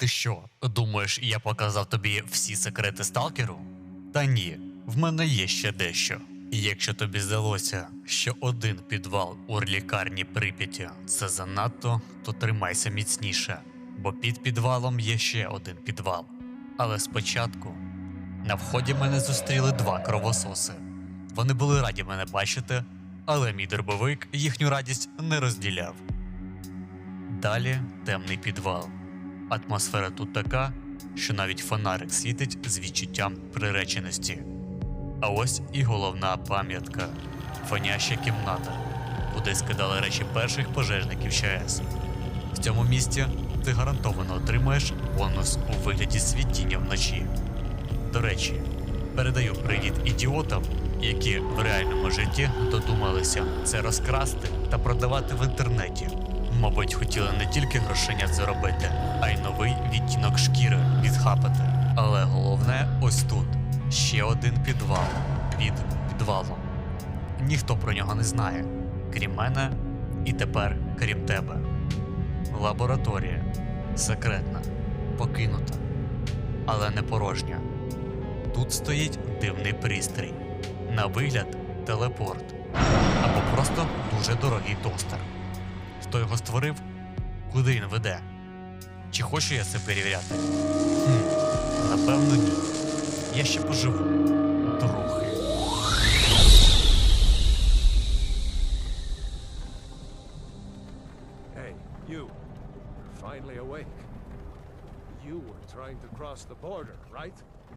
Ти що, думаєш, я показав тобі всі секрети сталкеру? Та ні, в мене є ще дещо. Якщо тобі здалося, що один підвал у лікарні Прип'яті це занадто, то тримайся міцніше, бо під підвалом є ще один підвал. Але спочатку на вході мене зустріли два кровососи. Вони були раді мене бачити, але мій дробовик їхню радість не розділяв. Далі темний підвал. Атмосфера тут така, що навіть фонарик світить з відчуттям приреченості. А ось і головна пам'ятка фоняща кімната, куди скидали речі перших пожежників ЧАЕС. В цьому місці ти гарантовано отримаєш бонус у вигляді світіння вночі. До речі, передаю привіт ідіотам, які в реальному житті додумалися це розкрасти та продавати в інтернеті. Мабуть, хотіли не тільки грошенят заробити, а й новий відтінок шкіри відхапати. Але головне ось тут ще один підвал під підвалом. Ніхто про нього не знає, крім мене і тепер крім тебе. Лабораторія секретна, покинута, але не порожня. Тут стоїть дивний пристрій. На вигляд телепорт. Або просто дуже дорогий тостер. Хто його створив? Куди він веде? Чи хочу я це перевіряти? Хм, напевно, ні. Я ще поживу. Трохи. Hey, you. Finally awake. You were trying to cross the border, right?